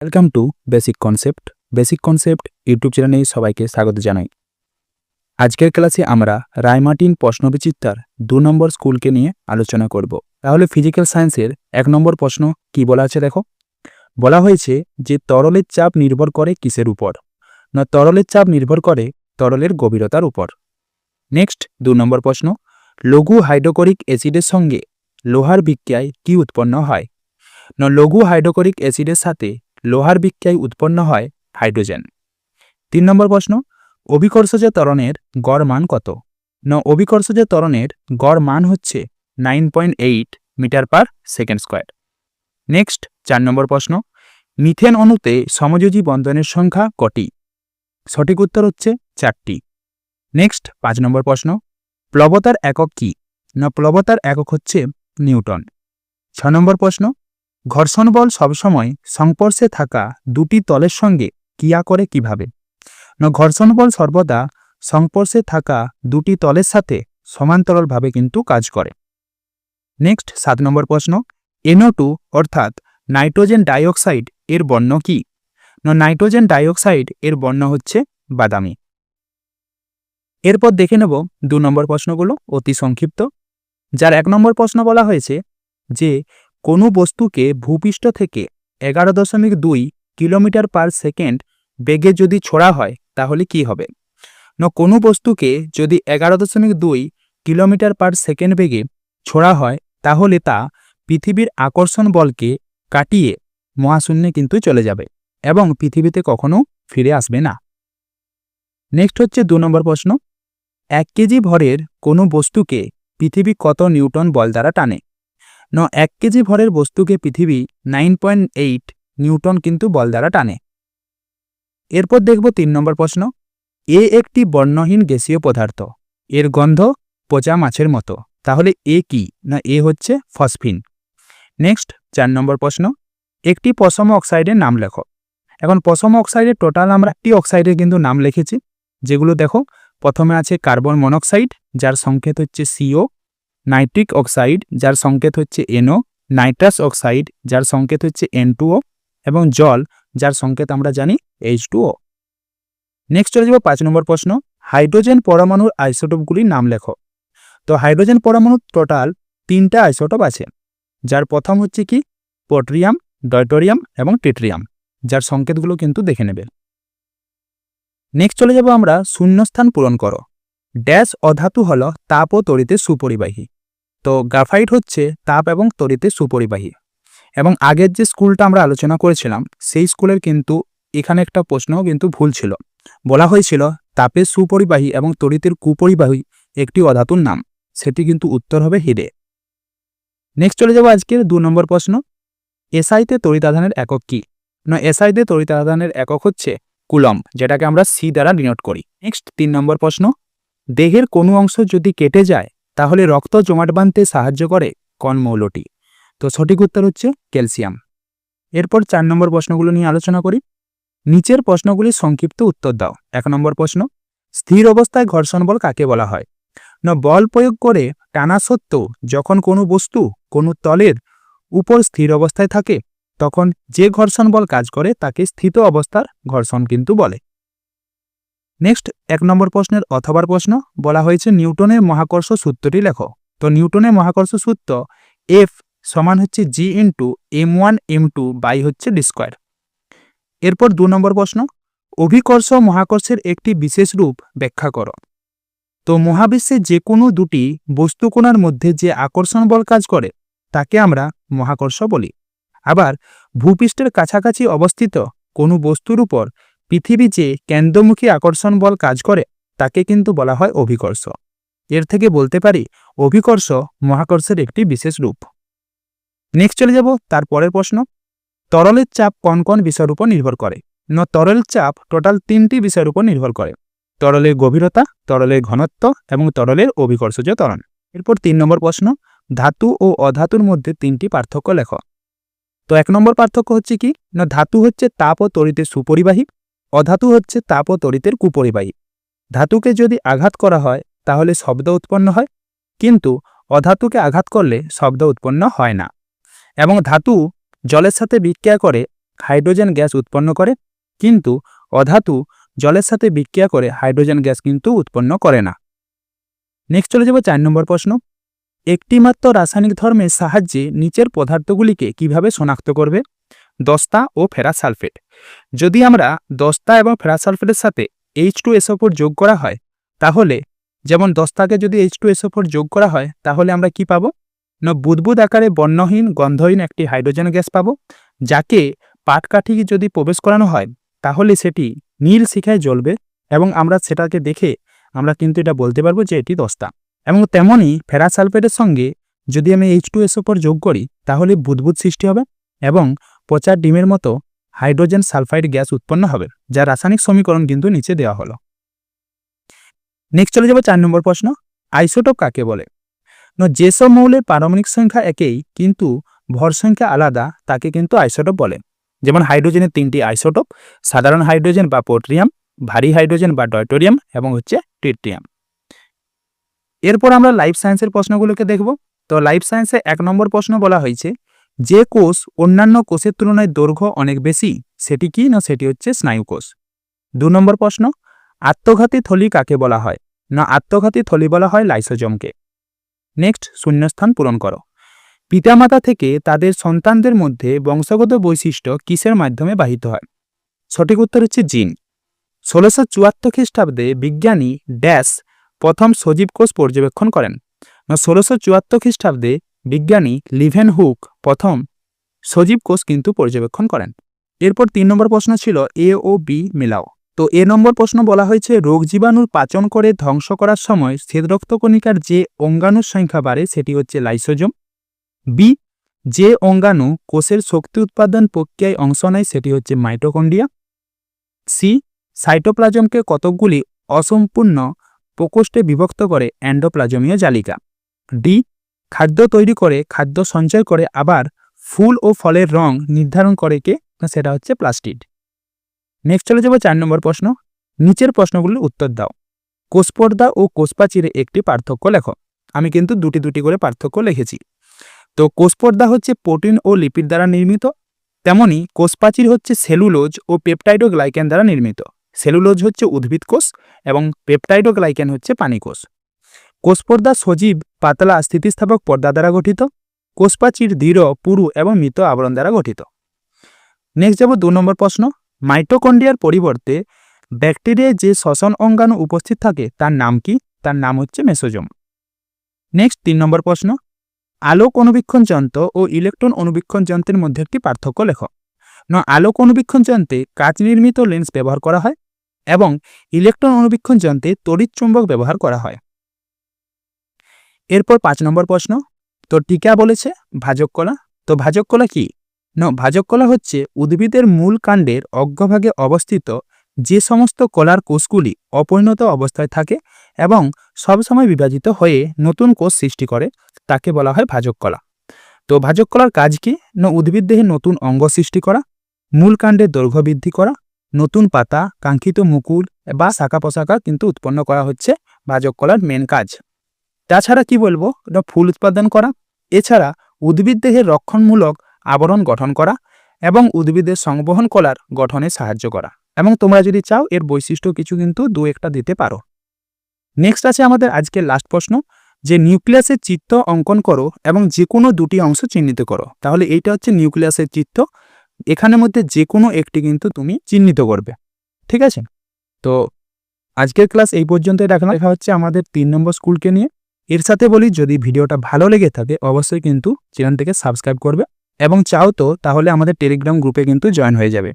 Welcome to basic concept basic concept YouTube চ্যানেলে সবাইকে স্বাগত জানাই। আজকের ক্লাসে আমরা রায়মার্টিন প্রশ্নবিচিত্রার দু নম্বর স্কুলকে নিয়ে আলোচনা করব। তাহলে ফিজিক্যাল সায়েন্সের এক নম্বর প্রশ্ন কি বলা আছে দেখো? বলা হয়েছে যে তরলের চাপ নির্ভর করে কিসের উপর? না, তরলের চাপ নির্ভর করে তরলের গভীরতার উপর। নেক্সট দু নম্বর প্রশ্ন, লঘু হাইড্রোকরিক অ্যাসিডের সঙ্গে লোহার বিক্রিয়ায় কি উৎপন্ন হয়? না, লঘু হাইড্রোকরিক অ্যাসিডের সাথে লোহার বিক্রিয়ায় উৎপন্ন হয় হাইড্রোজেন। তিন নম্বর প্রশ্ন অভিকর্ষজ ত্বরণের গড় মান কত? ন অভিকর্ষজ ত্বরণের গড় মান হচ্ছে nine point eight metre per second square. Next, চার নম্বর প্রশ্ন, মিথেন অণুতে সমযোজী বন্ধনের সংখ্যা কটি? সঠিক উত্তর হচ্ছে চারটি। নেক্সট, পাঁচ নম্বর প্রশ্ন, প্লবতার একক কি? না, প্লবতার একক হচ্ছে নিউটন। ছ নম্বর প্রশ্ন ঘর্ষণ বল সবসময় সংস্পর্শে থাকা দুটি তলের সঙ্গে ক্রিয়া করে কীভাবে? না, ঘর্ষণ বল সর্বদা সংস্পর্শে থাকা দুটি তলের সাথে সমান্তরালভাবে কিন্তু কাজ করে। নেক্সট, সাত নম্বর প্রশ্ন। এনও টু, অর্থাৎ নাইট্রোজেন ডাইঅক্সাইড এর বর্ণ কি? না, নাইট্রোজেন ডাইঅক্সাইড এর বর্ণ হচ্ছে বাদামি। এরপর দেখে নেব দু নম্বর প্রশ্নগুলো, অতি সংক্ষিপ্ত। যার এক নম্বর প্রশ্ন বলা হয়েছে যে কোনো বস্তুকে ভূপৃষ্ঠ থেকে এগারো দশমিক দুই কিলোমিটার পার সেকেন্ড বেগে যদি ছোড়া হয়, তাহলে কি হবে? ন, কোনো বস্তুকে যদি এগারো দশমিক দুই কিলোমিটার পার সেকেন্ড বেগে ছোড়া হয়, তাহলে তা পৃথিবীর আকর্ষণ বলকে কাটিয়ে মহাশূন্যে কিন্তু চলে যাবে এবং পৃথিবীতে কখনো ফিরে আসবে না। নেক্সট হচ্ছে দু নম্বর প্রশ্ন। এক কেজি ভরের কোনো বস্তুকে পৃথিবী কত নিউটন বল দ্বারা টানে? ন এক কেজি ভরের বস্তুকে পৃথিবী নাইন পয়েন্ট এইট নিউটন কিন্তু বল দ্বারা টানে। এরপর দেখব তিন নম্বর প্রশ্ন। এ একটি বর্ণহীন গ্যাসীয় পদার্থ। এর গন্ধ পচা মাছের মতো। তাহলে এ কি? না, এ হচ্ছে ফসফিন। নেক্সট চার নম্বর প্রশ্ন। একটি পশম অক্সাইডের নাম লেখো। এখন পশম অক্সাইডের টোটাল আমরা একটি অক্সাইডের কিন্তু নাম লিখেছি। যেগুলো দেখো, প্রথমে আছে কার্বন মনোক্সাইড, যার সংকেত হচ্ছে সিও নাইট্রিক অক্সাইড, যার সংকেত হচ্ছে এনও নাইট্রাস অক্সাইড, যার সংকেত হচ্ছে এন এবং জল, যার সংকেত আমরা জানি এইচ নেক্সট চলে যাব পাঁচ নম্বর প্রশ্ন, হাইড্রোজেন পরমাণুর আইসোটোপগুলির নাম লেখো। তো হাইড্রোজেন পরমাণুর টোটাল তিনটা আইসোটোপ আছে, যার প্রথম হচ্ছে কি? পট্রিয়াম ডয়টোরিয়াম এবং টেট্রিয়াম, যার সংকেতগুলো কিন্তু দেখে নেবে। নেক্সট চলে যাব আমরা শূন্যস্থান পূরণ করো। ড্যাশ অধাতু হল তাপ ও তরিতে সুপরিবাহী। তো গ্রাফাইট হচ্ছে তাপ এবং তড়িতে সুপরিবাহী। এবং আগের যে স্কুলটা আমরা আলোচনা করেছিলাম, সেই স্কুলের কিন্তু এখানে একটা প্রশ্নও কিন্তু ভুল ছিল। বলা হয়েছিল, তাপের সুপরিবাহী এবং তড়িতের কুপরিবাহী একটি অধাতুর নাম। সেটি কিন্তু উত্তর হবে হিরে। নেক্সট চলে যাব আজকের দু নম্বর প্রশ্ন। এসআইতে তড়িতাধানের একক কি? না এসআইতে তড়িতাধানের একক হচ্ছে কুলম যেটাকে আমরা সি দ্বারা ডিনোট করি। নেক্সট তিন নম্বর প্রশ্ন। দেহের কোনো অংশ যদি কেটে যায় তাহলে রক্ত জমাট বাঁধতে সাহায্য করে কোন মৌলটি তো সঠিক উত্তর হচ্ছে ক্যালসিয়াম। এরপর চার নম্বর প্রশ্নগুলো নিয়ে আলোচনা করি। নিচের প্রশ্নগুলির সংক্ষিপ্ত উত্তর দাও। এক নম্বর প্রশ্ন, স্থির অবস্থায় ঘর্ষণ বল কাকে বলা হয়? না, বল প্রয়োগ করে টানা সত্ত্বেও যখন কোনো বস্তু কোনো তলের উপর স্থির অবস্থায় থাকে, তখন যে ঘর্ষণ বল কাজ করে তাকে স্থিত অবস্থার ঘর্ষণ কিন্তু বলে। নেক্সট এক নম্বর প্রশ্নের অথবার প্রশ্ন বলা হয়েছে নিউটনের মহাকর্ষ সূত্রটি লেখো। তো নিউটনের মহাকর্ষ সূত্র এফ সমান হচ্ছে G into M one M two by হচ্ছে ডি স্কোয়ার এরপর দু নম্বর প্রশ্ন, অভিকর্ষ মহাকর্ষের একটি বিশেষ রূপ ব্যাখ্যা করো। তো মহাবিশ্বে যে কোনো দুটি বস্তুকোণার মধ্যে যে আকর্ষণ বল কাজ করে, তাকে আমরা মহাকর্ষ বলি। আবার ভূপৃষ্ঠের কাছাকাছি অবস্থিত কোনো বস্তুর উপর পৃথিবী যে কেন্দ্রমুখী আকর্ষণ বল কাজ করে, তাকে কিন্তু বলা হয় অভিকর্ষ। এর থেকে বলতে পারি, অভিকর্ষ মহাকর্ষের একটি বিশেষ রূপ। নেক্সট চলে যাব তার পরের প্রশ্ন। তরলের চাপ কোন কোন বিষয়ের উপর নির্ভর করে? ন, তরলের চাপ টোটাল তিনটি বিষয়ের উপর নির্ভর করে। তরলের গভীরতা, তরলের ঘনত্ব এবং তরলের অভিকর্ষজ ত্বরণ। এরপর তিন নম্বর প্রশ্ন। ধাতু ও অধাতুর মধ্যে তিনটি পার্থক্য লেখ। তো এক নম্বর পার্থক্য হচ্ছে কি? না, ধাতু হচ্ছে তাপ ও তরিতে সুপরিবাহী। অধাতু হচ্ছে তাপ ও তড়িতের কুপরিবাহী। ধাতুকে যদি আঘাত করা হয়, তাহলে শব্দ উৎপন্ন হয়, কিন্তু অধাতুকে আঘাত করলে শব্দ উৎপন্ন হয় না। এবং ধাতু জলের সাথে বিক্রিয়া করে হাইড্রোজেন গ্যাস উৎপন্ন করে, কিন্তু অধাতু জলের সাথে বিক্রিয়া করে হাইড্রোজেন গ্যাস কিন্তু উৎপন্ন করে না। নেক্সট চলে যাব চার নম্বর প্রশ্ন। একটিমাত্র রাসায়নিক ধর্মের সাহায্যে নিচের পদার্থগুলিকে কীভাবে শনাক্ত করবে? দস্তা ও ফেরাস সালফেট যদি আমরা দস্তা এবং ফেরাস সালফেটের সাথে এইচ টু এসোফোর যোগ করা হয়, তাহলে, যেমন দস্তাকে যদি এইচ টু এসোফোর যোগ করা হয়, তাহলে আমরা কি পাবো? না, বুদবুদ আকারে বর্ণহীন, গন্ধহীন একটি হাইড্রোজেন গ্যাস পাব, যাকে পাটকাঠি যদি প্রবেশ করানো হয়, তাহলে সেটি নীল শিখায় জ্বলবে এবং আমরা সেটাকে দেখে আমরা কিন্তু এটা বলতে পারব যে এটি দস্তা। এবং তেমনই ফেরাস সালফেটের সঙ্গে যদি আমি এইচ টু এস ওপর যোগ করি, তাহলে বুদবুদ সৃষ্টি হবে এবং পচা ডিমের মতো হাইড্রোজেন সালফাইড গ্যাস উৎপন্ন হবে, যা রাসায়নিক সমীকরণ কিন্তু নিচে দেওয়া হলো। নেক্সট চলে যাব চার নম্বর প্রশ্ন, আইসোটোপ কাকে বলে? না যেসব মৌলের পারমাণবিক সংখ্যা একই, কিন্তু ভর সংখ্যা আলাদা, তাকে কিন্তু আইসোটোপ বলে। যেমন হাইড্রোজেনের তিনটি আইসোটোপ, সাধারণ হাইড্রোজেন বা পোট্রিয়াম, ভারী হাইড্রোজেন বা ডয়টোরিয়াম, এবং হচ্ছে ট্রিট্রিয়াম। এরপর আমরা লাইফ সায়েন্সের প্রশ্নগুলোকে দেখব। তো লাইফ সায়েন্সে এক নম্বর প্রশ্ন বলা হয়েছে, যে কোষ অন্যান্য কোষের তুলনায় দৈর্ঘ্য অনেক বেশি, সেটি কি না সেটি হচ্ছে স্নায়ু কোষ? দু নম্বর প্রশ্ন, আত্মঘাতী থলি কাকে বলা হয়? না, আত্মঘাতী থলি বলা হয় লাইসোজমকে নেক্সট শূন্যস্থান পূরণ করো। পিতামাতা থেকে তাদের সন্তানদের মধ্যে বংশগত বৈশিষ্ট্য কিসের মাধ্যমে বাহিত হয়? সঠিক উত্তর হচ্ছে জিন। ষোলোশো চুয়াত্তর খ্রিস্টাব্দে বিজ্ঞানী ড্যাশ প্রথম সজীব কোষ পর্যবেক্ষণ করেন। ষোলোশো চুয়াত্তর খ্রিস্টাব্দে বিজ্ঞানী লিভেন হুক প্রথম সজীব কোষ কিন্তু পর্যবেক্ষণ করেন। এরপর তিন নম্বর প্রশ্ন ছিল এ ও বি মেলাও। তো এ নম্বর প্রশ্ন বলা হয়েছে, রোগ জীবাণুর পাচন করে ধ্বংস করার সময় শ্বেতরক্তকণিকার যে অঙ্গাণুর সংখ্যা বাড়ে সেটি হচ্ছে লাইসোজম। বি, যে অঙ্গাণু কোষের শক্তি উৎপাদন প্রক্রিয়ায় অংশ নেয় সেটি হচ্ছে মাইটোকন্ডিয়া সি, সাইটোপ্লাজমকে কতকগুলি অসম্পূর্ণ প্রকোষ্ঠে বিভক্ত করে অ্যান্ডোপ্লাজমীয় জালিকা। ডি, খাদ্য তৈরি করে, খাদ্য সঞ্চয় করে, আবার ফুল ও ফলের রং নির্ধারণ করে কে? সেটা হচ্ছে প্লাস্টিড। নেক্সট চলে যাব চার নম্বর প্রশ্ন। নিচের প্রশ্নগুলোর উত্তর দাও। কোষপর্দা ও কোষপাচিরে একটি পার্থক্য লেখো। আমি কিন্তু দুটি দুটি করে পার্থক্য লিখেছি। তো কোষপর্দা হচ্ছে প্রোটিন ও লিপিড দ্বারা নির্মিত, তেমনি কোষপাচির হচ্ছে সেলুলোজ ও পেপটাইডো গ্লাইকেন দ্বারা নির্মিত। সেলুলোজ হচ্ছে উদ্ভিদ কোষ এবং পেপটাইডো গ্লাইকেন হচ্ছে পানি কোষ। কোষপর্দা সজীব, পাতলা স্থিতিস্থাপক পর্দা দ্বারা গঠিত। কোষপাচির দৃঢ়, পুরু এবং মৃত আবরণ দ্বারা গঠিত। নেক্সট যাব দু নম্বর প্রশ্ন। মাইটোকন্ডিয়ার পরিবর্তে ব্যাকটেরিয়ায় যে শ্বসন অঙ্গাণু উপস্থিত থাকে, তার নাম কি? তার নাম হচ্ছে মেসোজম। নেক্সট তিন নম্বর প্রশ্ন। আলোক অনুবীক্ষণ যন্ত্র ও ইলেকট্রন অনুবীক্ষণ যন্ত্রের মধ্যে একটি পার্থক্য লেখ। ন, আলোক অনুবীক্ষণ যন্ত্রে কাচ নির্মিত লেন্স ব্যবহার করা হয়। এবং ইলেকট্রন অনুবীক্ষণ যন্ত্রে তড়িৎ চুম্বক ব্যবহার করা হয়। এরপর পাঁচ নম্বর প্রশ্ন, তো টিকা বলেছে ভাজক কলা তো ভাজক কলা কি? ন ভাজক কলা হচ্ছে উদ্ভিদের মূল কাণ্ডের অগ্রভাগে অবস্থিত যে সমস্ত কলার কোষগুলি অপরিণত অবস্থায় থাকে এবং সবসময় বিভাজিত হয়ে নতুন কোষ সৃষ্টি করে, তাকে বলা হয় ভাজক কলা তো ভাজক কলার কাজ কি? না, উদ্ভিদ দেহে নতুন অঙ্গ সৃষ্টি করা, মূল কাণ্ডের দৈর্ঘ্য বৃদ্ধি করা নতুন পাতা, কাঙ্ক্ষিত মুকুল বা শাখা পোশাকা কিন্তু উৎপন্ন করা হচ্ছে ভাজক কলার মেন কাজ। তাছাড়া কি বলব? না ফুল উৎপাদন করা, এছাড়া উদ্ভিদ দেহের রক্ষণমূলক আবরণ গঠন করা এবং উদ্ভিদের সংবহন কলার গঠনে সাহায্য করা। এবং তোমরা যদি চাও, এর বৈশিষ্ট্য কিছু কিন্তু দু একটা দিতে পারো। নেক্সট আছে আমাদের আজকের লাস্ট প্রশ্ন, যে নিউক্লিয়াসের চিত্র অঙ্কন করো এবং যে কোনো দুটি অংশ চিহ্নিত করো। তাহলে এইটা হচ্ছে নিউক্লিয়াসের চিত্র এখানের মধ্যে যে কোনো একটি কিন্তু তুমি চিহ্নিত করবে। ঠিক আছে? তো আজকের ক্লাস এই পর্যন্তই রাখলাম। দেখা হচ্ছে আমাদের তিন নম্বর স্কুলকে নিয়ে। এর সাথে বলি, যদি ভিডিওটা ভালো লেগে থাকে, অবশ্যই কিন্তু চ্যানেলটিকে সাবস্ক্রাইব করবে। এবং চাও তো, তাহলে আমাদের টেলিগ্রাম গ্রুপে কিন্তু জয়েন হয়ে যাবে।